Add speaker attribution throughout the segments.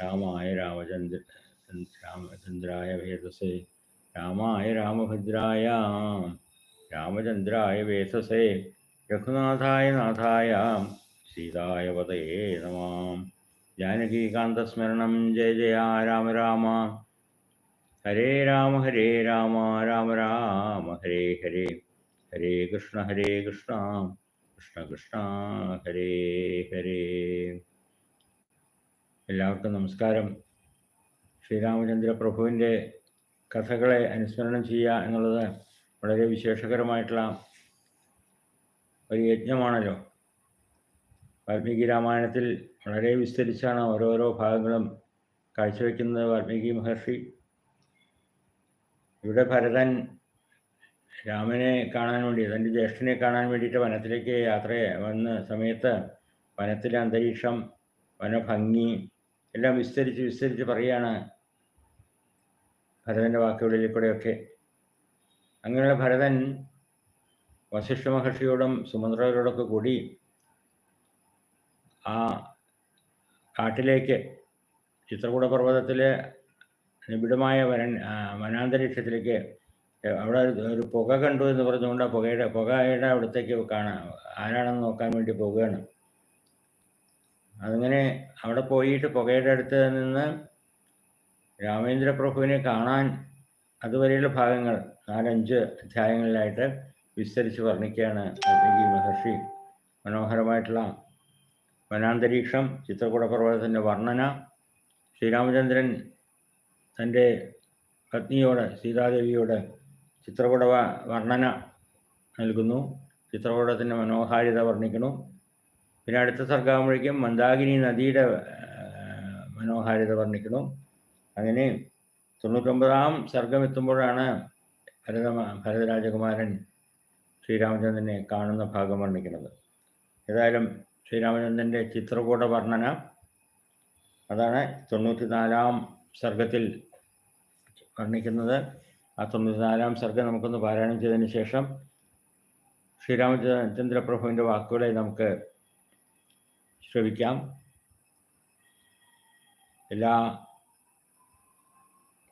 Speaker 1: रामाय रामचंद्र रामचंद्राय वेतसे। रामाय रामभद्राय रामचंद्राय वेतसे। रघुनाथाय नाथाय, सीताय पतये नमाम जानकीकान्तस्मरणं जय जय राम राम। हरे राम हरे राम राम राम। हरे हरे। हरे कृष्ण हरे कृष्ण। कृष्ण कृष्ण। हरे हरे। എല്ലാവർക്കും നമസ്കാരം. ശ്രീരാമചന്ദ്ര പ്രഭുവിന്റെ കഥകളെ അനുസ്മരണം ചെയ്യുക എന്നുള്ളത് വളരെ വിശേഷകരമായിട്ടുള്ള ഒരു യജ്ഞമാണല്ലോ. വാൽമീകി രാമായണത്തിൽ വളരെ വിസ്തരിച്ചാണ് ഓരോരോ ഭാഗങ്ങളും കാഴ്ചവെക്കുന്നത് വാൽമീകി മഹർഷി. ഇവിടെ ഭരതൻ രാമനെ കാണാൻ വേണ്ടി തന്റെ ജ്യേഷ്ഠനെ കാണാൻ വേണ്ടിയിട്ട് വനത്തിലേക്ക് യാത്ര വന്ന സമയത്ത് വനത്തിലെ അന്തരീക്ഷം വനഭംഗി എല്ലാം വിസ്തരിച്ച് വിസ്തരിച്ച് പറയുകയാണ് ഭരതന്റെ വാക്കുകളിൽ കൂടെയൊക്കെ. അങ്ങനെയുള്ള ഭരതൻ വസിഷ്ഠ മഹർഷിയോടും സുമന്ത്രരോടൊക്കെ കൂടി ആ കാട്ടിലേക്ക് ചിത്രകൂട പർവതത്തിലെ നിബിഡമായ വരൻ വനാന്തരീക്ഷത്തിലേക്ക് അവിടെ ഒരു പുക കണ്ടു എന്ന് പറഞ്ഞുകൊണ്ട് ആ പുകയുടെ പുകയുടെ അവിടത്തേക്ക് കാണാൻ ആരാണെന്ന് നോക്കാൻ വേണ്ടി പോവുകയാണ്. അതങ്ങനെ അവിടെ പോയിട്ട് പുകയുടെ അടുത്ത് നിന്ന് രാമേന്ദ്ര പ്രഭുവിനെ കാണാൻ അതുവരെയുള്ള ഭാഗങ്ങൾ നാലഞ്ച് അധ്യായങ്ങളിലായിട്ട് വിസ്തരിച്ച് വർണിക്കുകയാണ് വാൽമീകി മഹർഷി. മനോഹരമായിട്ടുള്ള വനാന്തരീക്ഷം ചിത്രകൂട പർവതത്തിന്റെ വർണന. ശ്രീരാമചന്ദ്രൻ തന്റെ പത്നിയോട് സീതാദേവിയോട് ചിത്രകൂട വർണന നൽകുന്നു. ചിത്രകൂടത്തിന്റെ മനോഹാരിത വർണിക്കുന്നു. പിന്നെ അടുത്ത സർഗാവുമ്പോഴേക്കും മന്ദാകിനി നദിയുടെ മനോഹാരിത വർണിക്കണം അങ്ങനെ തൊണ്ണൂറ്റൊമ്പതാം സർഗം എത്തുമ്പോഴാണ് ഭരത ഭരതരാജകുമാരൻ ശ്രീരാമചന്ദ്രനെ കാണുന്ന ഭാഗം വർണിക്കുന്നത്. ഏതായാലും ശ്രീരാമചന്ദ്രന്റെ ചിത്രകൂട വർണന അതാണ് തൊണ്ണൂറ്റിനാലാം സർഗത്തിൽ വർണിക്കുന്നത്. ആ തൊണ്ണൂറ്റിനാലാം സർഗം നമുക്കൊന്ന് പാരായണം ചെയ്തതിന് ശേഷം ശ്രീരാമചന്ദ്ര പ്രഭുവിന്റെ വാക്കുകളെ നമുക്ക് ശ്രവിക്കാം എല്ലാ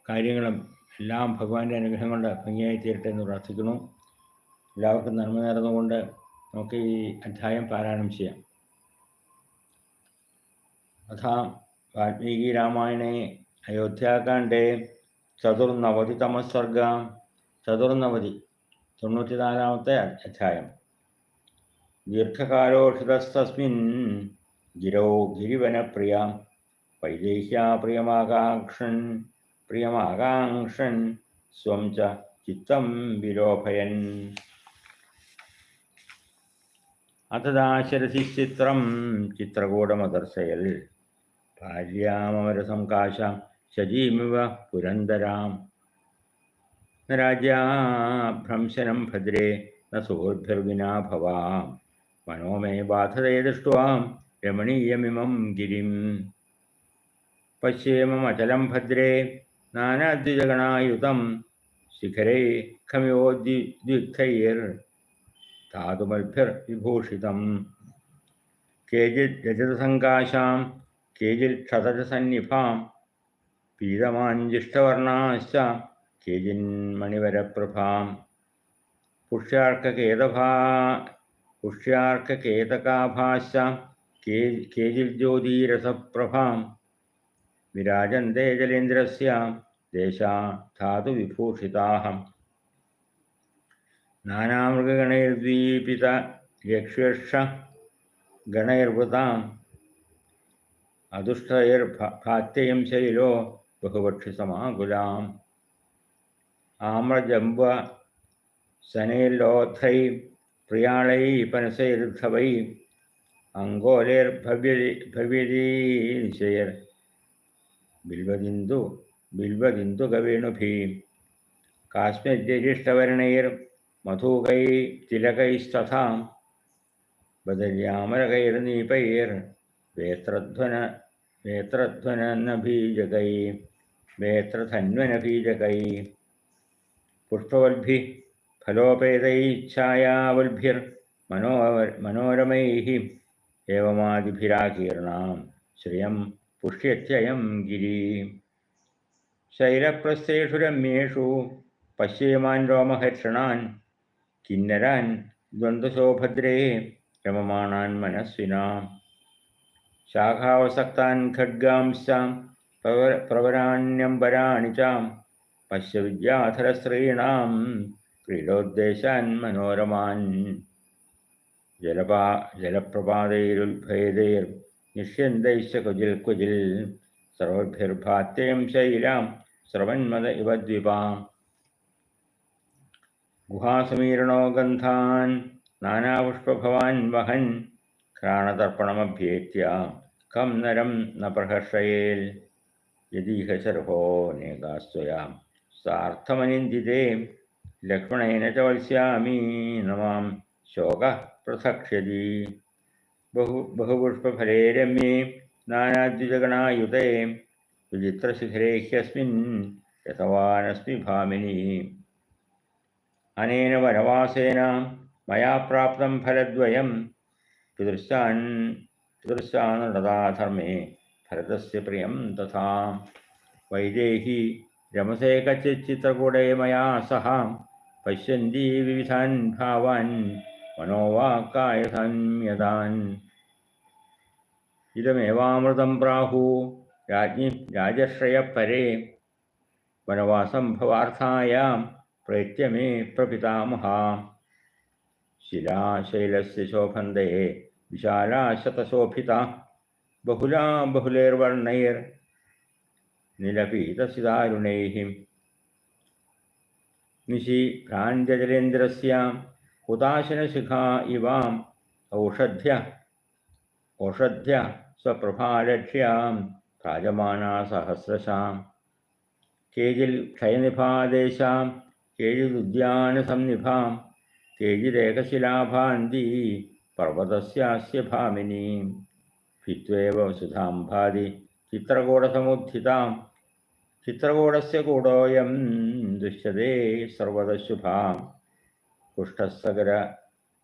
Speaker 1: കാര്യങ്ങളും എല്ലാം ഭഗവാന്റെ അനുഗ്രഹം കൊണ്ട് ഭംഗിയായി തീരട്ടെ എന്ന് പ്രാർത്ഥിക്കുന്നു. എല്ലാവർക്കും നന്മ നേർന്നുകൊണ്ട് നമുക്ക് ഈ അധ്യായം പാരായണം ചെയ്യാം. അഥാ വാൽമീകി രാമായണേ അയോധ്യാകാണ്ഡേ ചതുർനവതിതമസർഗ ചതുർനവതി തൊണ്ണൂറ്റിനാലാമത്തെ അധ്യായം. ദീർഘകാലോഷിതസ്തസ്മിൻ ഗിരോ ഗിരിവനപ്രിയ വൈദേഹ്യാപ്രിയമാകാംക്ഷൻ പ്രിയമാകാംക്ഷൻ സ്വം ച ചിത്തം വിലോഭയൻ അതദാശരസി ചിത്രം ചിത്രകൂടമദർശയൽ ഭാര്യാമരസംകാശ ശജീമിവ പുരന്തരാം രാജ്യാഭ്രംശനം ഭദ്രേ ന സുഹൃദ്ഭിർവിനാ ഭവാം മനോമേ ബാധതേ ദൃഷ്ട്വാം രമണീയമിമം ഗിരിം. പശ്യേമമചലം ഭദ്രേ നാനാദ്വിജഗണായുതം ശിഖരൈ ഖമിയോദ്യുക്തൈർ ധാതുമൽഭിർവിഭൂഷിതം കേചിത് രജതസങ്കാശാം കേചിൽ ക്ഷതജസന്നിഭാം പീതമാഞ്ചിഷ്ടവർണാശ്ച കേചിന്മണിവരപ്രഭാം പുഷ്യാർക്കകേതഭാ പുഷ്യാർക്കകേതകാഭാശ്ച കേ കേചിജ്യോതിരസപ്രഭാം വിരാജന്തെ ജലേന്ദ്രസ്യ ദേശാ ധാതുവിഭൂഷിതാഹം നാനാമൃഗഗണൈർദ്വീപിത യക്ഷ്യർഷ ഗണൈർവൃതാം അതുഷ്ടൈർഭാത്യയം ശൈലോ ബഹുപക്ഷിസമാകുലാം ആമ്രജംബ സനൈലോഥൈ പ്രിയാളൈ പനസൈർദ്ധവൈ അങ്കോലേർഭവ്യരീശയർ ബിൽവദിന്ദു ബിൽവദിന്ദുകവേണുഭി കാശ്മീര്യജിഷ്ടവർണൈർ മധൂകൈ തിലകൈസ്തഥാ. ബദര്യാമരകൈർനീപൈർ വേത്രധ്വന വേത്രധ്വനനഭീജകൈ വേത്രധന്വനഭീജകൈ. പുഷ്പവൽഭി ഫലോപേതൈച്ഛായാവൽഭിർ മനോ മനോരമൈ ഏവമാതിഭിരാകീർണാം ശ്രിയം പുഷ്യത്യയം ഗിരി. ശൈലപ്രസ്ഥേഷു രമ്യേഷു പശ്യേമാൻ രോമഹർഷണാൻ കിന്നരാൻ ദ്വന്ദ്വശോഭദ്രേ രമമാണാൻ മനസ്വിനാം ശാഖാവസക്താൻ പ്രവ പ്രവരാണ്യംബരാണി ചാം പശ്യവിദ്യാധരശ്രീണാം ക്രീഡോദ്ദേശാൻ മനോരമാൻ. ജലപാ ജലപ്രപാതൈരുൽഭേദൈർ നിഷ്യന്തൈശ്ച കുജിൽ കുജിൽ സർവഭിർഭാത്യം ശൈലാം സ്രവന്മത ഇവ ദ്വിപാം. ഗുഹാസമീരണോ ഗന്ധാൻ നാനാപുഷ്പഭവാൻ വഹൻ ഘ്രാണതർപ്പണമഭ്യേത്യ കം നരം ന പ്രഹർഷയേൽ. യദീഹ ശർഹോ നേകാസ്വയാം സാർത്ഥമനിന്ദിതേ ലക്ഷ്മണേന ച നമാം. ശോക പൃഥക്ഷ്യതി ബഹു ബഹുപുഷ്പഫലേ രമ്യേ നാനാദ്വിജഗണായുതേ വിചിത്രശിഖരേ ഹ്യസ്മിൻ രഥവാനസ്മി ഭാമിനി. അനേന വനവാസേന മയാ പ്രാപ്തം ഫലദ്വയം. പിതൃശാൻ പിതൃശാനടതാധർമ്മേ ഭരതസ്യ പ്രിയം തഥാ. വൈദേഹി രമസേ കച്ചിത്രകൂടേ മയാ സഹ. പശ്യന്തി വിവിധാൻ ഭാവാൻ मनोवाक्काय इदमेवामृतं प्राहु, राज्ञि, राजश्रयपरे वनवासं भवार्थायां प्रेत्य मे प्रपितामहा। शिलाशैलस्य शोभन्दे विशाला शतशोभिता बहुला बहुलैर्वर्णैर्निलपीतसिदारुणैः निशि भ्राञ्जलेन्द्रस्यां हुताशन शिखा इवाम औषध्य। औषध्य स्वप्रभालक्ष्यां राजमाना सहस्रशां केचिल् क्षयनिभादेशां केचिदुद्यानसंनिभां केचिदेकशिलाभान्ती पर्वतस्यास्य भामिनीं भित्त्वेव सुधां भाति चित्रकूटसमुत्थितां चित्रकूटस्य कूटोऽयं दृश्यते सर्वदशुभाम्। കുഷ്ഠസകര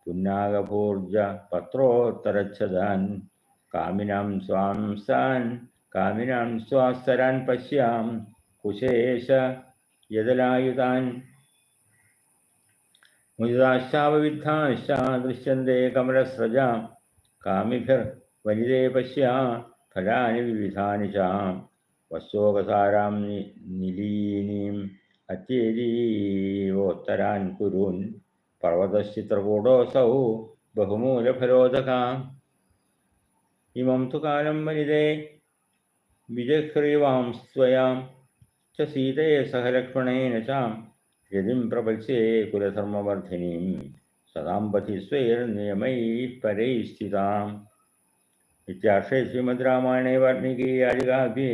Speaker 1: പുന്നാഗപൂർജ പത്രോത്തരച്ഛതാൻ കാമിനാം സ്വാംസാൻ കാമിനാം സ്വാസ്തരാൻ പശ്യാം. കുശേഷ യതലായുതാൻ മുദിതാശ്ചാവവിദ്ധാശ്ച കമലസ്രജാം. കാമിഭിർ വനിതേ പശ്യാ ഫലാനി വിവിധാനി ചാം വസ്വോപസാരാം നിലീനീം അത്യേരീവോത്തരാൻ കുരുൻ. पर्वतश्चित्रकूटोऽसौ बहुमूलफलोदकाम् इमं तु कालं वनिदे विजयग्रीवांस्त्वयां च सीते सह लक्ष्मणेन च यदिं प्रपल्स्ये कुलधर्मवर्धिनीं सदाम्बति स्वैर्नियमैः परैः स्थिताम् इत्यार्षे श्रीमद् रामायणे वाल्मीकीयादिकाव्ये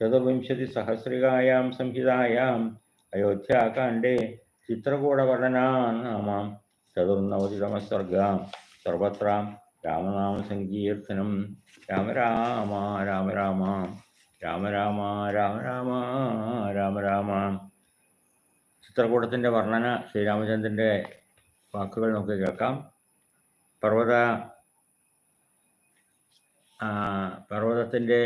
Speaker 1: चतुर्विंशतिसहस्रिकायां संहितायाम् अयोध्याकाण्डे അയോധ്യാകാണ്ഡേ ചതുർനവതിതമസ്വർഗാം സർവത്ര രാമനാമസങ്കീർത്തനം രാമ രാമ രാമ രാമ രാമ രാമ രാമ രാമ രാമ രാമ ചിത്രകൂടത്തിന്റെ വർണന ശ്രീരാമചന്ദ്രന്റെ വാക്കുകൾ നമുക്ക് കേൾക്കാം. പർവത പർവതത്തിന്റെ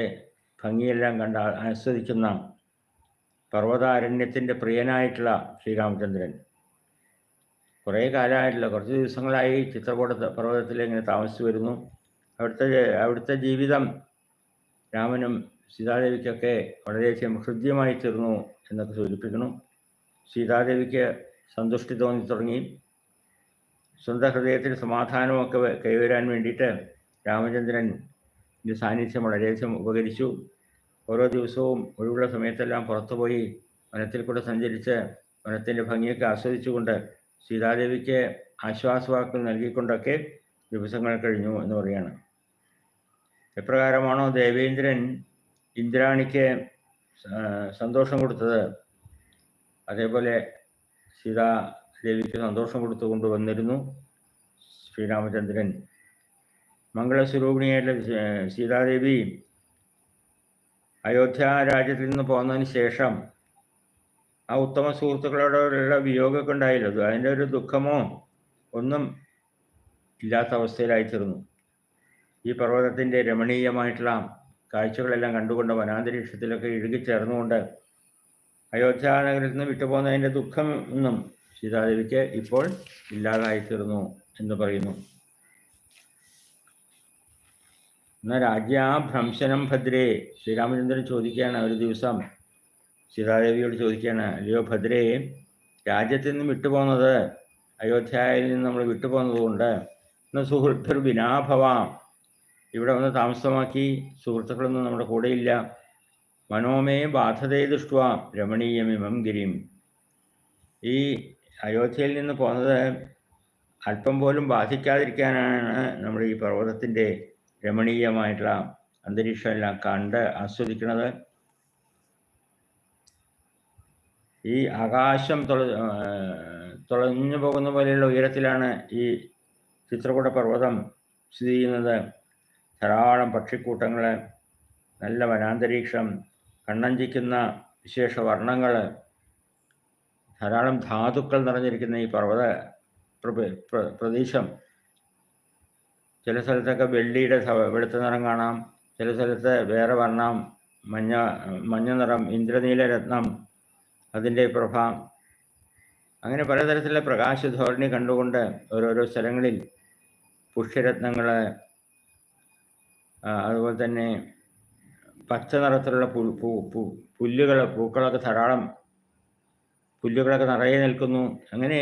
Speaker 1: ഭംഗിയെല്ലാം കണ്ട ആസ്വദിക്കുന്ന പർവതാരണ്യത്തിന്റെ പ്രിയനായിട്ടുള്ള ശ്രീരാമചന്ദ്രൻ. കുറേ കാലമായിട്ടുള്ള കുറച്ച് ദിവസങ്ങളായി ചിത്രകൂട പർവതത്തിൽ ഇങ്ങനെ താമസിച്ചു വരുന്നു. അവിടുത്തെ അവിടുത്തെ ജീവിതം രാമനും സീതാദേവിക്കൊക്കെ വളരെയധികം ഹൃദ്യമായി തീർന്നു എന്നൊക്കെ സൂചിപ്പിക്കുന്നു. സീതാദേവിക്ക് സന്തുഷ്ടി തോന്നി തുടങ്ങി. സ്വന്തം ഹൃദയത്തിൽ സമാധാനമൊക്കെ കൈവരാൻ വേണ്ടിയിട്ട് രാമചന്ദ്രൻ സാന്നിധ്യം വളരെയധികം ഉപകരിച്ചു. ഓരോ ദിവസവും ഒഴിവുള്ള സമയത്തെല്ലാം പുറത്തുപോയി വനത്തിൽ കൂടെ സഞ്ചരിച്ച് വനത്തിന്റെ ഭംഗിയൊക്കെ ആസ്വദിച്ചുകൊണ്ട് സീതാദേവിക്ക് ആശ്വാസവാക്കുകൾ നൽകിക്കൊണ്ടൊക്കെ ദിവസങ്ങൾ കഴിഞ്ഞു എന്ന് പറയാണ് എപ്രകാരമാണോ ദേവേന്ദ്രൻ ഇന്ദ്രാണിക്ക് സന്തോഷം കൊടുത്തത്? അതേപോലെ സീതാദേവിക്ക് സന്തോഷം കൊടുത്തു കൊണ്ടുവന്നിരുന്നു ശ്രീരാമചന്ദ്രൻ. മംഗളസ്വരൂപിണിയായിട്ടുള്ള സീതാദേവി അയോധ്യ രാജ്യത്തിൽ നിന്ന് പോന്നതിന് ശേഷം ആ ഉത്തമ സുഹൃത്തുക്കളോടുള്ള വിയോഗമൊക്കെ ഉണ്ടായില്ല. അതിന്റെ ഒരു ദുഃഖമോ ഒന്നും ഇല്ലാത്ത അവസ്ഥയിലായിത്തീർന്നു. ഈ പർവതത്തിന്റെ രമണീയമായിട്ടുള്ള കാഴ്ചകളെല്ലാം കണ്ടുകൊണ്ട് വനാന്തരീക്ഷത്തിലൊക്കെ ഇഴുകിച്ചേർന്നുകൊണ്ട് അയോധ്യ നഗരത്തിൽ നിന്ന് വിട്ടുപോകുന്നതിന്റെ ദുഃഖം ഒന്നും സീതാദേവിക്ക് ഇപ്പോൾ ഇല്ലാതായിത്തീർന്നു എന്ന് പറയുന്നു. എന്നാൽ ഭ്രംശനം ഭദ്രേ. ശ്രീരാമചന്ദ്രൻ ചോദിക്കുകയാണ് ഒരു ദിവസം. സീതാദേവിയോട് ചോദിക്കുകയാണ് അല്ലയോ ഭദ്രേ രാജ്യത്തിൽ നിന്ന് വിട്ടുപോകുന്നത് അയോധ്യയിൽ നിന്ന് നമ്മൾ വിട്ടുപോകുന്നത് കൊണ്ട് ഇന്ന് സുഹൃത്തർ വിനാഭവാം. ഇവിടെ വന്ന് താമസമാക്കി സുഹൃത്തുക്കളൊന്നും നമ്മുടെ കൂടെയില്ല. മനോമേ ബാധതേ രമണീയം രമണീയമിമം ഗിരിം. ഈ അയോധ്യയിൽ നിന്ന് പോകുന്നത് അല്പം പോലും ബാധിക്കാതിരിക്കാനാണ് നമ്മുടെ ഈ പർവതത്തിന്റെ രമണീയമായിട്ടുള്ള അന്തരീക്ഷം എല്ലാം കണ്ട് ആസ്വദിക്കുന്നത് ഈ ആകാശം തുള തുളഞ്ഞു പോകുന്ന പോലെയുള്ള ഉയരത്തിലാണ് ഈ ചിത്രകൂട പർവതം സ്ഥിതി ചെയ്യുന്നത്. ധാരാളം പക്ഷിക്കൂട്ടങ്ങൾ നല്ല വനാന്തരീക്ഷം കണ്ണഞ്ചിക്കുന്ന വിശേഷ വർണങ്ങൾ ധാരാളം ധാതുക്കൾ നിറഞ്ഞിരിക്കുന്ന ഈ പർവത പ്രദേശം ചില സ്ഥലത്തൊക്കെ വെള്ളിയുടെ വെളുത്ത നിറം കാണാം. ചില സ്ഥലത്ത് വേറെ വർണം മഞ്ഞ മഞ്ഞ നിറം ഇന്ദ്രനീല രത്നം അതിന്റെ പ്രഭ അങ്ങനെ പലതരത്തിലുള്ള പ്രകാശധോരണി കണ്ടുകൊണ്ട് ഓരോരോ സ്ഥലങ്ങളിൽ പുഷ്യരത്നങ്ങൾ അതുപോലെ തന്നെ പച്ച നിറത്തിലുള്ള പുല്ലുകൾ പൂക്കളൊക്കെ ധാരാളം പുല്ലുകളൊക്കെ നിറയെ നിൽക്കുന്നു. അങ്ങനെ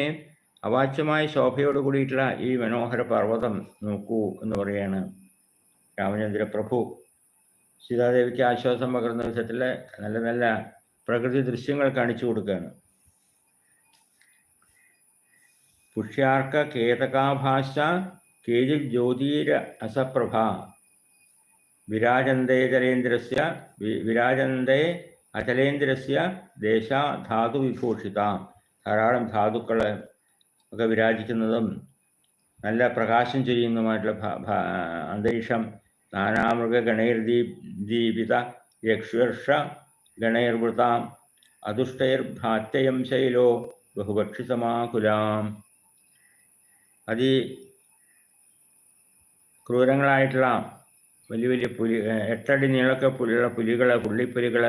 Speaker 1: അവാച്യമായ ശോഭയോട് കൂടിയിട്ടുള്ള ഈ മനോഹര പർവതം നോക്കൂ എന്ന് പറയാണ് രാമചന്ദ്ര പ്രഭു. സീതാദേവിക്ക് ആശ്വാസം പകർന്ന വിധത്തിൽ നല്ല നല്ല പ്രകൃതി ദൃശ്യങ്ങൾ കാണിച്ചു കൊടുക്കുകയാണ്. പുഷ്യാർക്ക കേതകാഭാഷ കേജി ജ്യോതിര അസപ്രഭ. വിരാജന്തേ ജലേന്ദ്രസ്യ വിരാജന്തേ അചലേന്ദ്രസ്യ ദേശ ധാതു വിഭൂഷിത ധാരാളം ധാതുക്കൾ ഒക്കെ വിരാജിക്കുന്നതും നല്ല പ്രകാശം ചെയ്യുന്നതുമായിട്ടുള്ള അന്തരീക്ഷം നാനാമൃഗ ഗണൈർദീ ദീപിത യക്ഷർഷ ഗണൈർവൃതാം ഭാത്യം ശൈലോ ബഹുഭക്ഷിതമാകുലാം. അതി ക്രൂരങ്ങളായിട്ടുള്ള വലിയ വലിയ പുലി എട്ടടി നീളൊക്കെ പുലിയുള്ള പുലികൾ പുള്ളിപ്പുലികൾ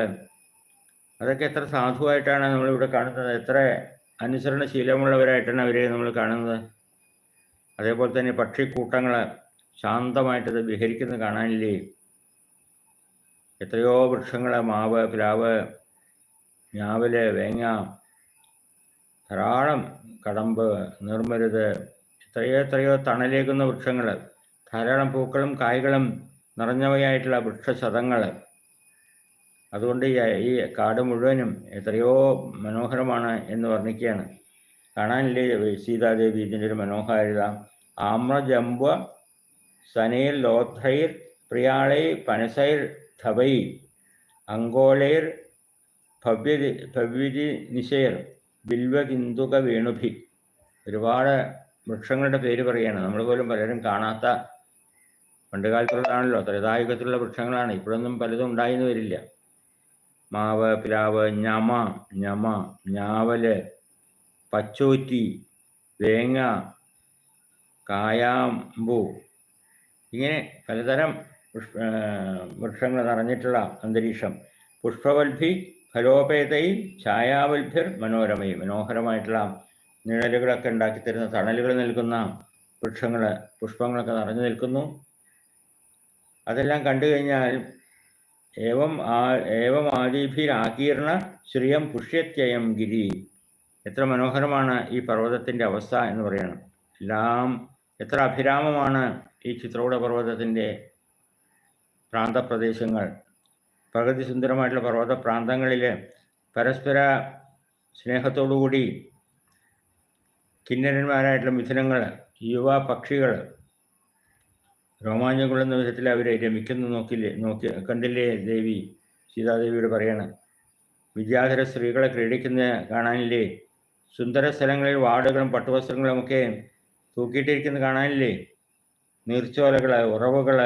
Speaker 1: അതൊക്കെ എത്ര സാധുവായിട്ടാണ് നമ്മളിവിടെ കാണുന്നത്? എത്ര അനുസരണശീലമുള്ളവരായിട്ടാണ് അവരെ നമ്മൾ കാണുന്നത്. അതേപോലെ തന്നെ പക്ഷിക്കൂട്ടങ്ങൾ ശാന്തമായിട്ടത് വിഹരിക്കുന്നത് കാണാനില്ലേ? എത്രയോ വൃക്ഷങ്ങൾ മാവ് പ്ലാവ് ഞാവൽ വേങ്ങ ധാരാളം കടമ്പ് നിർമ്മരുത് എത്രയോ എത്രയോ തണലേക്കുന്ന വൃക്ഷങ്ങൾ ധാരാളം പൂക്കളും കായ്കളും നിറഞ്ഞവയായിട്ടുള്ള വൃക്ഷശതങ്ങൾ അതുകൊണ്ട് ഈ കാട് മുഴുവനും എത്രയോ മനോഹരമാണ് എന്ന് വർണിക്കുകയാണ്. കാണാനില്ലേ സീതാദേവി ഇതിന്റെ ഒരു മനോഹാരിത? ആമ്രജംബ സനൈർ ലോഥൈർ പ്രിയാളൈ പനസൈർ ധവൈ അങ്കോളൈർ ഭവ്യ ഭവ്യതി നിശയർ ബിൽവകിന്തുക വേണുഭി. ഒരുപാട് വൃക്ഷങ്ങളുടെ പേര് പറയുകയാണ്. നമ്മൾ പോലും പലരും കാണാത്ത പണ്ടുകാലത്തുള്ളതാണല്ലോ ത്രേതായുഗത്തിലുള്ള വൃക്ഷങ്ങളാണ്. ഇപ്പോഴൊന്നും പലതും ഉണ്ടായിരുന്നു വരില്ല. മാവ് പ്ലാവ് ഞമ ഞമ ഞാവൽ പച്ചോറ്റി വേങ്ങ കായാമ്പു ഇങ്ങനെ പലതരം വൃക്ഷങ്ങൾ നിറഞ്ഞിട്ടുള്ള അന്തരീക്ഷം. പുഷ്പവൽഭി ഫലോപേതയിൽ ഛായാവൽഭിർ മനോരമയിൽ മനോഹരമായിട്ടുള്ള നിഴലുകളൊക്കെ ഉണ്ടാക്കി തരുന്ന തണലുകൾ നിൽക്കുന്ന വൃക്ഷങ്ങൾ പുഷ്പങ്ങളൊക്കെ നിറഞ്ഞു നിൽക്കുന്നു. അതെല്ലാം കണ്ടു കഴിഞ്ഞാൽ ഏവം ആ ഏവം ആദിഭിരാകീർണ ശ്രിയം പുഷ്യത്യയം ഗിരി. എത്ര മനോഹരമാണ് ഈ പർവതത്തിന്റെ അവസ്ഥ എന്ന് പറയണം. എല്ലാം എത്ര അഭിരാമമാണ് ഈ ചിത്രകൂട പർവതത്തിന്റെ പ്രാന്തപ്രദേശങ്ങൾ. പ്രകൃതി സുന്ദരമായിട്ടുള്ള പർവത പ്രാന്തങ്ങളിൽ പരസ്പര സ്നേഹത്തോടുകൂടി കിന്നരന്മാരായിട്ടുള്ള മിഥുനങ്ങൾ യുവ പക്ഷികൾ രോമാഞ്ചം കൊള്ളുന്ന വിധത്തിൽ അവരെ രമിക്കുന്നു നോക്കില്ലേ നോക്കി കണ്ടില്ലേ ദേവി? സീതാദേവിയോട് പറയണം വിദ്യാധര സ്ത്രീകളെ ക്രീഡിക്കുന്ന കാണാനില്ലേ? സുന്ദര സ്ഥലങ്ങളിൽ വാർഡുകളും പട്ടുവസ്ത്രങ്ങളും ഒക്കെ തൂക്കിയിട്ടിരിക്കുന്നത് കാണാനില്ലേ? നീർച്ചോലകൾ ഉറവുകൾ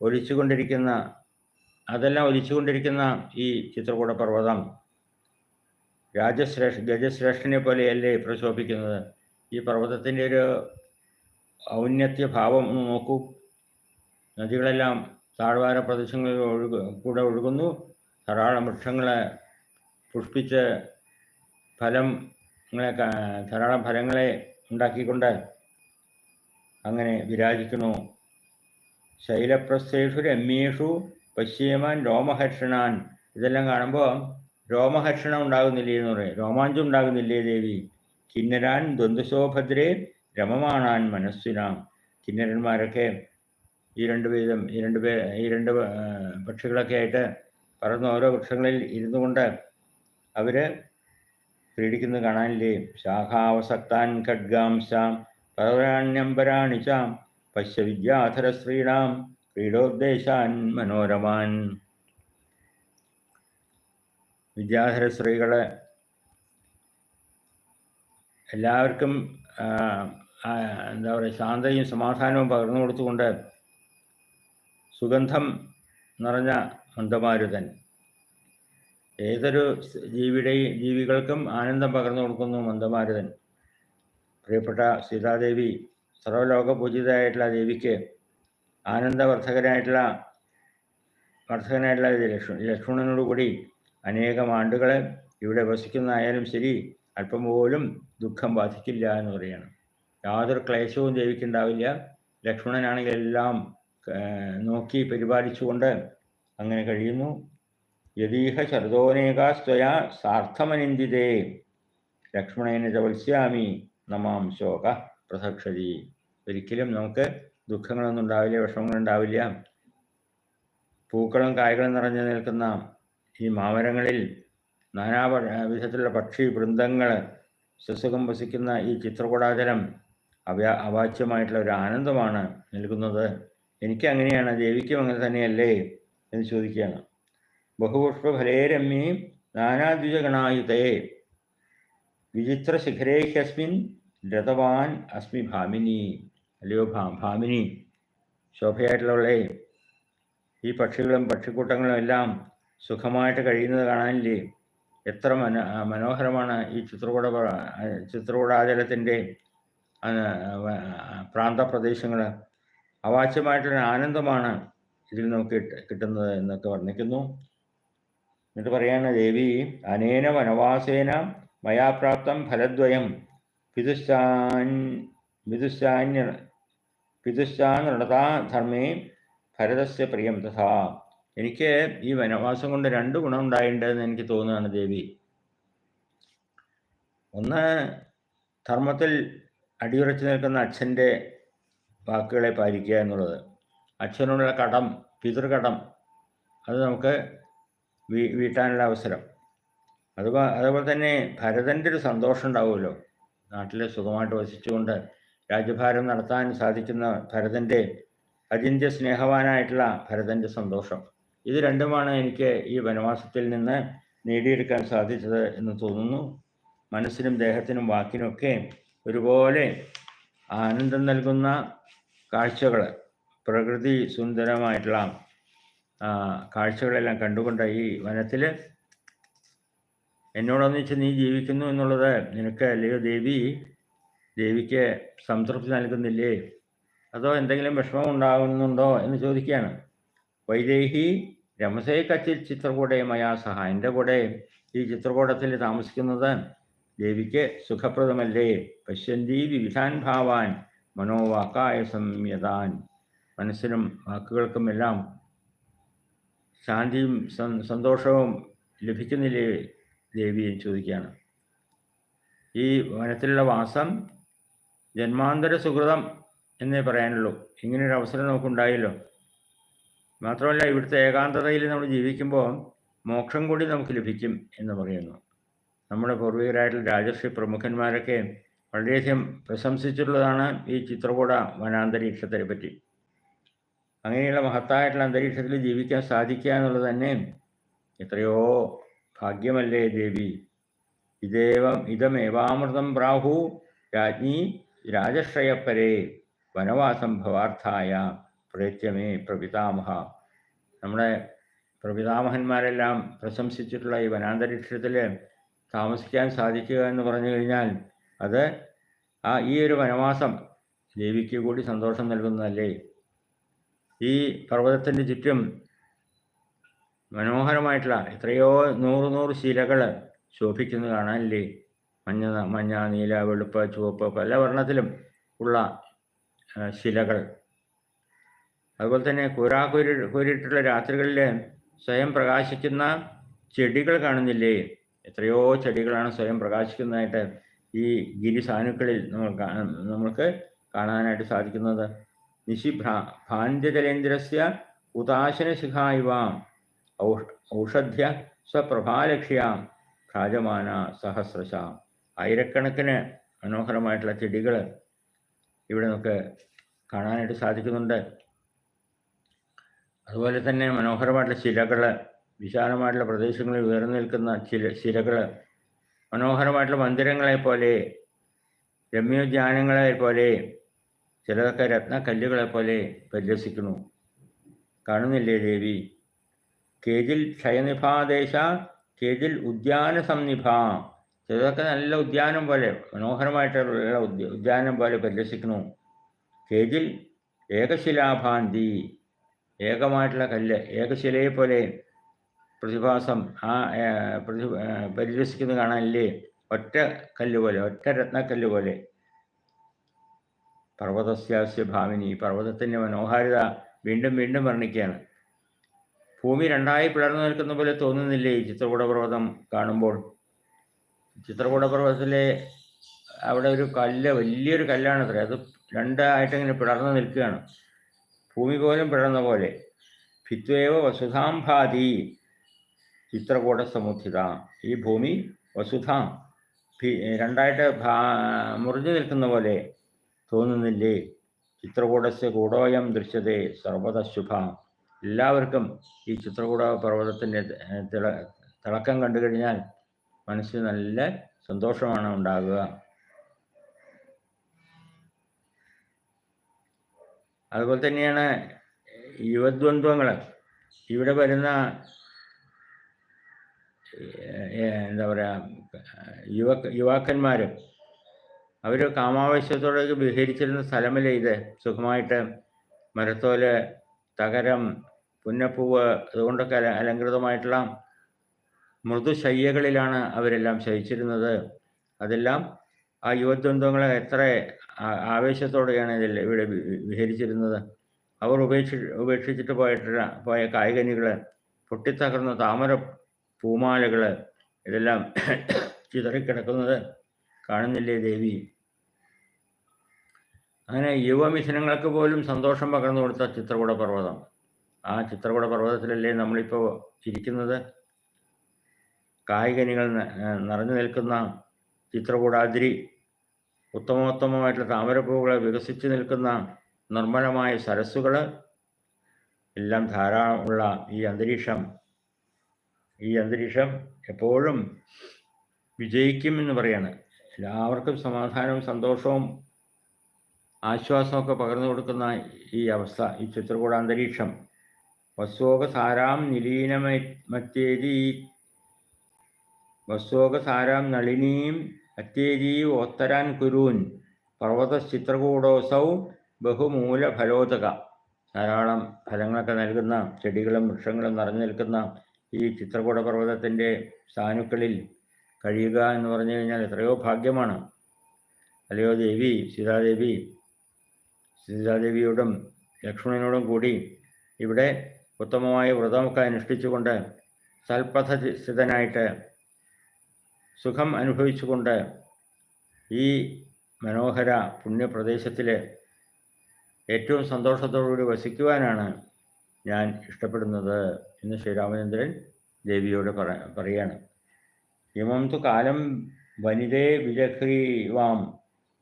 Speaker 1: ഒലിച്ചുകൊണ്ടിരിക്കുന്ന അതെല്ലാം ഒലിച്ചുകൊണ്ടിരിക്കുന്ന ഈ ചിത്രകൂട പർവതം രാജശ്രേഷ്ഠ ഗജശ്രേഷ്ഠനെ പോലെയല്ലേ പ്രശോഭിക്കുന്നത്? ഈ പർവതത്തിന്റെ ഒരു ഔന്നത്യ ഭാവം നോക്കൂ. നദികളെല്ലാം താഴ്വാര പ്രദേശങ്ങളിൽ ഒഴുക കൂടെ ഒഴുകുന്നു. ധാരാളം വൃക്ഷങ്ങളെ പുഷ്പിച്ച് ഫലങ്ങളെ ധാരാളം ഫലങ്ങളെ ഉണ്ടാക്കിക്കൊണ്ട് അങ്ങനെ വിരാജിക്കുന്നു. ശൈലപ്രസ്ഥേഷു രമ്യേഷു പശ്ചിമാൻ രോമഹർഷണാൻ. ഇതെല്ലാം കാണുമ്പോൾ രോമഹർഷണം ഉണ്ടാകുന്നില്ലേ എന്ന് പറയും. രോമാഞ്ചം ഉണ്ടാകുന്നില്ലേ ദേവി? കിന്നരാൻ ദ്വന്ദ്ശോഭദ്രേ രമമാണാൻ മനസ്സിനാം. കിന്നരന്മാരൊക്കെ ഈ രണ്ട് വീതം ഈ രണ്ട് പേ ഈ രണ്ട് പക്ഷികളൊക്കെ ആയിട്ട് പറന്ന് ഓരോ വൃക്ഷങ്ങളിൽ ഇരുന്നു കൊണ്ട് അവർ ക്രീഡിക്കുന്നത് കാണാനില്ലേ? ശാഖാവസക്താൻ ഖഡ്ഗാംശാം പരവരാണ്യംബരാണി ചാം പശ്യ വിദ്യാധര സ്ത്രീണാം ക്രീഡോദ്ദേശാൻ മനോരമാൻ. വിദ്യാധര സ്ത്രീകളെ എല്ലാവർക്കും എന്താ പറയുക ശാന്തയും സമാധാനവും പകർന്നു കൊടുത്തുകൊണ്ട് സുഗന്ധം നിറഞ്ഞ മന്ദമാരുതൻ ഏതൊരു ജീവിയുടെ ജീവികൾക്കും ആനന്ദം പകർന്നു കൊടുക്കുന്നു മന്ദമാരുതൻ പ്രിയപ്പെട്ട സീതാദേവി സർവലോക പൂജിതയായിട്ടുള്ള ദേവിക്ക് ആനന്ദവർദ്ധകനായിട്ടുള്ള വർദ്ധകനായിട്ടുള്ള ലക്ഷ്മണ ലക്ഷ്മണനോടുകൂടി അനേകം ആണ്ടുകൾ ഇവിടെ വസിക്കുന്നതായാലും ശരി അല്പം പോലും ദുഃഖം ബാധിക്കില്ല എന്ന് പറയുകയാണ് യാതൊരു ക്ലേശവും ദേവിക്കുണ്ടാവില്ല ലക്ഷ്മണനാണെങ്കിൽ എല്ലാം നോക്കി പരിപാലിച്ചുകൊണ്ട് അങ്ങനെ കഴിയുന്നു. യദീഹ ശരദോനേകാസ്ത്വയാ സാർത്ഥമനിന്ദിതേ. ലക്ഷ്മണേന ചവത്സ്യാമി വത്സ്യാമി നമാം ശോക പ്രസക്ഷതി. ഒരിക്കലും നമുക്ക് ദുഃഖങ്ങളൊന്നും ഉണ്ടാവില്ല വിഷമങ്ങളുണ്ടാവില്ല പൂക്കളും കായ്കളും നിറഞ്ഞു നിൽക്കുന്ന ഈ മാമരങ്ങളിൽ നാനാ വിധത്തിലുള്ള പക്ഷി വൃന്ദങ്ങൾ സുസുഖം വസിക്കുന്ന ഈ ചിത്രകൂടാചരം അവ അവാച്യമായിട്ടുള്ള ഒരു ആനന്ദമാണ് നൽകുന്നത്. എനിക്ക് അങ്ങനെയാണ് ദേവിക്കും അങ്ങനെ തന്നെയല്ലേ എന്ന് ചോദിക്കുകയാണ്. ബഹുപുഷ്പഫലേ രമ്യേ നാനാദ്വിജഗണായുതേ വിചിത്ര ശിഖരേഹ്യസ്മിൻ രഥവാൻ അസ്മി ഭാമിനി. അല്ലയോ ഭാ ഭാമിനി. ശോഭയായിട്ടുള്ളവളെ ഈ പക്ഷികളും പക്ഷിക്കൂട്ടങ്ങളും എല്ലാം സുഖമായിട്ട് കഴിയുന്നത് കാണാനില്ലേ? എത്ര മന മനോഹരമാണ് ഈ ചിത്രകൂട ചിത്രകൂടാചലത്തിന്റെ പ്രാന്തപ്രദേശങ്ങൾ അവാച്യമായിട്ടൊരു ആനന്ദമാണ് ഇതിൽ നമുക്ക് കിട്ടുന്നത് എന്നൊക്കെ വർണിക്കുന്നു. എന്നിട്ട് പറയാണ് ദേവി അനേന വനവാസേന മയാപ്രാപ്തം ഫലദ്വയം പിതുശാൻ പിതുശ്ചാനൃണതാ ധർമ്മേ ഭരതസ്യ പ്രിയം തഥാ. എനിക്ക് ഈ വനവാസം കൊണ്ട് രണ്ട് ഗുണം ഉണ്ടായിട്ടുണ്ടെന്ന് എനിക്ക് തോന്നുകയാണ് ദേവി. ഒന്ന് ധർമ്മത്തിൽ അടിയുറച്ചു നിൽക്കുന്ന അച്ഛന്റെ വാക്കുകളെ പാലിക്കുക എന്നുള്ളത്. അച്ഛനോടുള്ള കടം പിതൃകടം അത് നമുക്ക് വീ വീട്ടാനുള്ള അവസരം. അതുപോ അതുപോലെ തന്നെ ഭരതന്റെ ഒരു സന്തോഷം ഉണ്ടാവുമല്ലോ. നാട്ടിൽ സുഖമായിട്ട് വസിച്ചുകൊണ്ട് രാജ്യഭാരം നടത്താൻ സാധിക്കുന്ന ഭരതന്റെ അതിന്റെ സ്നേഹവാനായിട്ടുള്ള ഭരതന്റെ സന്തോഷം. ഇത് രണ്ടുമാണ് എനിക്ക് ഈ വനവാസത്തിൽ നിന്ന് നേടിയെടുക്കാൻ സാധിച്ചത് എന്ന് തോന്നുന്നു. മനസ്സിനും ദേഹത്തിനും വാക്കിനുമൊക്കെ ഒരുപോലെ ആനന്ദം നൽകുന്ന കാഴ്ചകൾ പ്രകൃതി സുന്ദരമായിട്ടുള്ള കാഴ്ചകളെല്ലാം കണ്ടുകൊണ്ട് ഈ വനത്തിൽ എന്നോടൊന്നിച്ച് നീ ജീവിക്കുന്നു എന്നുള്ളത് നിനക്ക് അല്ലയോ ദേവി? ദേവിക്ക് സംതൃപ്തി നൽകുന്നില്ലേ? അതോ എന്തെങ്കിലും വിഷമം ഉണ്ടാകുന്നുണ്ടോ എന്ന് ചോദിക്കുകയാണ്. വൈദേഹി രമസേ കച്ചിൽ ചിത്രകൂടെ മയാ സഹ. എന്റെ കൂടെ ഈ ചിത്രകൂടത്തിൽ താമസിക്കുന്നത് ദേവിക്ക് സുഖപ്രദമല്ലേ? പശ്യന്തി വിവിധാൻ ഭാവാൻ. മനോവാക്കായ സംയതാൻ മനസ്സിനും വാക്കുകൾക്കുമെല്ലാം ശാന്തിയും സന്തോഷവും ലഭിക്കുന്നില്ലേ ദേവി എന്ന് ചോദിക്കുകയാണ്. ഈ വനത്തിലുള്ള വാസം ജന്മാന്തര സുഹൃതം എന്നേ പറയാനുള്ളൂ. ഇങ്ങനൊരു അവസരം നമുക്കുണ്ടായല്ലോ. മാത്രമല്ല ഇവിടുത്തെ ഏകാന്തതയിൽ നമ്മൾ ജീവിക്കുമ്പോൾ മോക്ഷം കൂടി നമുക്ക് ലഭിക്കും എന്ന് പറയുന്നു. നമ്മുടെ പൂർവികരായിട്ടുള്ള രാജർഷി പ്രമുഖന്മാരൊക്കെ വളരെയധികം പ്രശംസിച്ചിട്ടുള്ളതാണ് ഈ ചിത്രകൂട വനാന്തരീക്ഷത്തെ പറ്റി അങ്ങനെയുള്ള മഹത്തായിട്ടുള്ള അന്തരീക്ഷത്തിൽ ജീവിക്കാൻ സാധിക്കുക എന്നുള്ളത് തന്നെ എത്രയോ ഭാഗ്യമല്ലേ ദേവി. ഇതേവം ഇതമേവാമൃതം പ്രാഹു രാജ്ഞി രാജശ്രയപ്പരേ വനവാസം ഭവാർത്ഥായ പ്രേത്യമേ പ്രപിതാമഹ. നമ്മുടെ പ്രപിതാമഹന്മാരെല്ലാം പ്രശംസിച്ചിട്ടുള്ള ഈ വനാന്തരീക്ഷത്തിൽ താമസിക്കാൻ സാധിക്കുക എന്ന് പറഞ്ഞു കഴിഞ്ഞാൽ അത് ആ ഈ ഒരു വനവാസം ദേവിക്ക് കൂടി സന്തോഷം നൽകുന്നതല്ലേ? ഈ പർവതത്തിന്റെ ചുറ്റും മനോഹരമായിട്ടുള്ള എത്രയോ നൂറ് നൂറ് ശിലകൾ ശോഭിക്കുന്നത് കാണാനില്ലേ? മഞ്ഞ മഞ്ഞ നീല വെളുപ്പ് ചുവപ്പ് പല വർണത്തിലും ഉള്ള ശിലകൾ. അതുപോലെ തന്നെ കുരാ കുരി കുരിട്ടുള്ള രാത്രികളിൽ സ്വയം പ്രകാശിക്കുന്ന ചെടികൾ കാണുന്നില്ലേ? എത്രയോ ചെടികളാണ് സ്വയം പ്രകാശിക്കുന്നതായിട്ട് ഈ ഗിരിസാനുക്കളിൽ നമ്മൾ നമ്മൾക്ക് കാണാനായിട്ട് സാധിക്കുന്നത്. നിശിഭ്രാ ഭാന്ത്യജലേന്ദ്രസ്യ ഉദാശനശിഖായിവ ഔഷധ്യ സ്വപ്രഭാലക്ഷ്യാം ഭ്രാജമാന സഹസ്രശ. ആയിരക്കണക്കിന് മനോഹരമായിട്ടുള്ള ചെടികൾ ഇവിടെ നമുക്ക് കാണാനായിട്ട് സാധിക്കുന്നുണ്ട്. അതുപോലെ തന്നെ മനോഹരമായിട്ടുള്ള ശിലകൾ വിശാലമായിട്ടുള്ള പ്രദേശങ്ങളിൽ ഉയർന്നു നിൽക്കുന്ന ചില ശിലകൾ മനോഹരമായിട്ടുള്ള മന്ദിരങ്ങളെ പോലെ രമ്യോദ്യാനങ്ങളെ പോലെ ചിലതൊക്കെ രത്നക്കല്ലുകളെ പോലെ പരിലസിക്കുന്നു കാണുന്നില്ലേ ദേവി? കേതിൽ ക്ഷയനിഭാദേശ കേതിൽ ഉദ്യാന സംനിഭ ചിലതൊക്കെ നല്ല ഉദ്യാനം പോലെ മനോഹരമായിട്ടുള്ള ഉദ്യാനം പോലെ പരിലസിക്കുന്നു കേതിൽ ഏകശിലാഭാന്തി ഏകമായിട്ടുള്ള കല്ല് ഏകശിലയെ പോലെ പ്രതിഭാസം ആ പ്രതി പരിരസിക്കുന്നത് കാണാനില്ലേ? ഒറ്റ കല്ല് പോലെ ഒറ്റ രത്നക്കല്ല് പോലെ. പർവതസ്യാസ്യ ഭാവിനി പർവതത്തിന്റെ മനോഹാരിത വീണ്ടും വീണ്ടും വർണിക്കുകയാണ്. ഭൂമി രണ്ടായി പിളർന്നു നിൽക്കുന്ന പോലെ തോന്നുന്നില്ലേ ഈ ചിത്രകൂട പർവതം കാണുമ്പോൾ? ചിത്രകൂട പർവതത്തിലെ അവിടെ ഒരു കല്ല് വലിയൊരു കല്ലാണ് അത്ര. അത് രണ്ടായിട്ട് ഇങ്ങനെ പിളർന്നു നിൽക്കുകയാണ്. ഭൂമി പോലും പിളർന്ന പോലെ. ഭിത്വേവ വസുധാംഭാതി ചിത്രകൂട സമുദ്ധിത ഈ ഭൂമി വസുധ. രണ്ടായിട്ട് മുറിഞ്ഞു നിൽക്കുന്ന പോലെ തോന്നുന്നില്ലേ? ചിത്രകൂടസ് കൂടോയം ദൃശ്യതേ സർവത ശുഭ എല്ലാവർക്കും ഈ ചിത്രകൂട പർവതത്തിന്റെ തിള തിളക്കം കണ്ടു കഴിഞ്ഞാൽ മനസ്സിന് നല്ല സന്തോഷമാണ് ഉണ്ടാകുക അതുപോലെ തന്നെയാണ് യുവദ്വന്ദ്വങ്ങൾ ഇവിടെ വരുന്ന എന്താ പറയുക യുവ യുവാക്കന്മാർ അവർ കാമാവശ്യത്തോടൊക്കെ വിഹരിച്ചിരുന്ന സ്ഥലമല്ലേ ഇത്? സുഖമായിട്ട് മരത്തോൽ തകരം പുന്നപ്പൂവ് അതുകൊണ്ടൊക്കെ അല അലങ്കൃതമായിട്ടുള്ള മൃദുശയ്യകളിലാണ് അവരെല്ലാം ശയിച്ചിരുന്നത്. അതെല്ലാം ആ യുവദ്വന്ദ്വങ്ങളെ എത്ര ആവേശത്തോടെയാണ് ഇതിൽ ഇവിടെ വിഹരിച്ചിരുന്നത്. അവർ ഉപേക്ഷി ഉപേക്ഷിച്ചിട്ട് പോയിട്ടുള്ള പോയ കായികനികൾ പൊട്ടിത്തകർന്ന താമര പൂമാലകൾ ഇതെല്ലാം ചിതറിക്കിടക്കുന്നത് കാണുന്നില്ലേ ദേവി? അങ്ങനെ യുവമിഥുനങ്ങൾക്ക് പോലും സന്തോഷം പകർന്നു കൊടുത്ത ചിത്രകൂട പർവതം ആ ചിത്രകൂട പർവതത്തിലല്ലേ നമ്മളിപ്പോൾ ഇരിക്കുന്നത്? കായികനികൾ നിറഞ്ഞു നിൽക്കുന്ന ചിത്രകൂടാതിരി ഉത്തമോത്തമമായിട്ടുള്ള താമരപ്പൂവുകൾ വികസിച്ച് നിൽക്കുന്ന നിർമ്മലമായ സരസ്സുകൾ എല്ലാം ധാരാളമുള്ള ഈ അന്തരീക്ഷം ഈ അന്തരീക്ഷം എപ്പോഴും വിജയിക്കുമെന്ന് പറയാണ്. എല്ലാവർക്കും സമാധാനവും സന്തോഷവും ആശ്വാസമൊക്കെ പകർന്നു കൊടുക്കുന്ന ഈ അവസ്ഥ ഈ ചിത്രകൂട അന്തരീക്ഷം. വസ്വോകസാരാം വസ്തുവക വസ്വോകസാരാം നളിനീം അത്യേരി ഓത്തരാൻ കുരൂൻ പർവത ചിത്രകൂടോസൗ ബഹുമൂല ഫലോദക ധാരാളം ഫലങ്ങളൊക്കെ നൽകുന്ന ചെടികളും വൃക്ഷങ്ങളും നിറഞ്ഞു നിൽക്കുന്ന ഈ ചിത്രകൂട പർവതത്തിന്റെ സാനുക്കളിൽ കഴിയുക എന്ന് പറഞ്ഞു കഴിഞ്ഞാൽ എത്രയോ ഭാഗ്യമാണ്. അല്ലയോ ദേവി സീതാദേവി സീതാദേവിയോടും ലക്ഷ്മണനോടും കൂടി ഇവിടെ ഉത്തമമായ വ്രതമൊക്കെ അനുഷ്ഠിച്ചുകൊണ്ട് സൽപഥ സ്ഥിതനായിട്ട് സുഖം അനുഭവിച്ചുകൊണ്ട് ഈ മനോഹര പുണ്യപ്രദേശത്തിൽ ഏറ്റവും സന്തോഷത്തോടുകൂടി വസിക്കുവാനാണ് ഞാൻ ഇഷ്ടപ്പെടുന്നത് എന്ന് ശ്രീരാമചന്ദ്രൻ ദേവിയോട് പറ പറയാണ്. ഇമം തു കാലം വനിതേ വിജഹ്രീവാം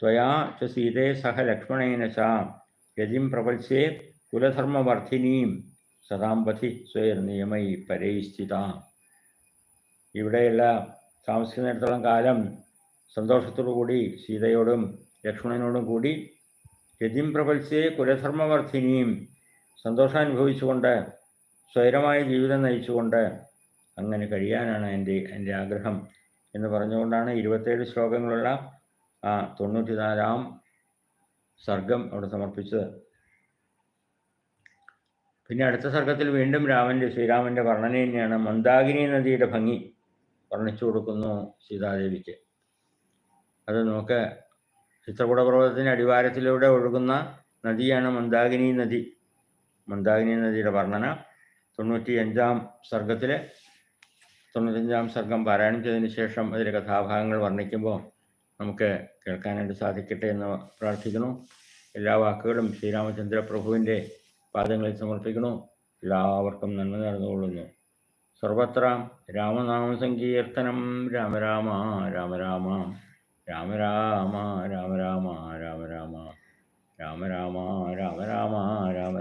Speaker 1: ത്വയാ ച സീതേ സഹ ലക്ഷ്മണേന ച യതിം പ്രപത്സ്യേ കുലധർമ്മവർദ്ധിനീം സദാംപതി സ്വയർ നിയമൈ പരൈസ്ഥിത. ഇവിടെയുള്ള താമസിക്കുന്നിടത്തോളം കാലം സന്തോഷത്തോടു കൂടി സീതയോടും ലക്ഷ്മണനോടും കൂടി യതിം പ്രപത്സ്യേ കുലധർമ്മവർദ്ധിനിയും സന്തോഷം അനുഭവിച്ചുകൊണ്ട് സ്വൈരമായ ജീവിതം നയിച്ചുകൊണ്ട് അങ്ങനെ കഴിയാനാണ് എന്റെ എന്റെ ആഗ്രഹം എന്ന് പറഞ്ഞുകൊണ്ടാണ് ഇരുപത്തേഴ് ശ്ലോകങ്ങളുള്ള ആ തൊണ്ണൂറ്റിനാലാം സർഗം അവിടെ സമർപ്പിച്ചത്. പിന്നെ അടുത്ത സർഗത്തിൽ വീണ്ടും രാമന്റെ ശ്രീരാമന്റെ വർണന തന്നെയാണ്. മന്ദാകിനി നദിയുടെ ഭംഗി വർണിച്ചു കൊടുക്കുന്നു സീതാദേവിക്ക്. അത് നമുക്ക് ചിത്രകൂട പർവതത്തിന്റെ അടിവാരത്തിലൂടെ ഒഴുകുന്ന നദിയാണ് മന്ദാകിനി നദി. മന്ദാകിനി നദിയുടെ വർണന തൊണ്ണൂറ്റി അഞ്ചാം സർഗത്തിലെ തൊണ്ണൂറ്റഞ്ചാം സർഗം പാരായണം ചെയ്തതിന് ശേഷം അതിലെ കഥാഭാഗങ്ങൾ വർണിക്കുമ്പോൾ നമുക്ക് കേൾക്കാനായിട്ട് സാധിക്കട്ടെ എന്ന് പ്രാർത്ഥിക്കുന്നു. എല്ലാ വാക്കുകളും ശ്രീരാമചന്ദ്ര പ്രഭുവിന്റെ പാദങ്ങളിൽ സമർപ്പിക്കുന്നു. എല്ലാവർക്കും നന്മ നടന്നുകൊള്ളുന്നു സർവത്ര രാമനാമ സങ്കീർത്തനം രാമ രാമ രാമ രാമ രാമ രാമ രാമ രാമ രാമ രാമ രാമ രാമ രാമ രാമ രാമ.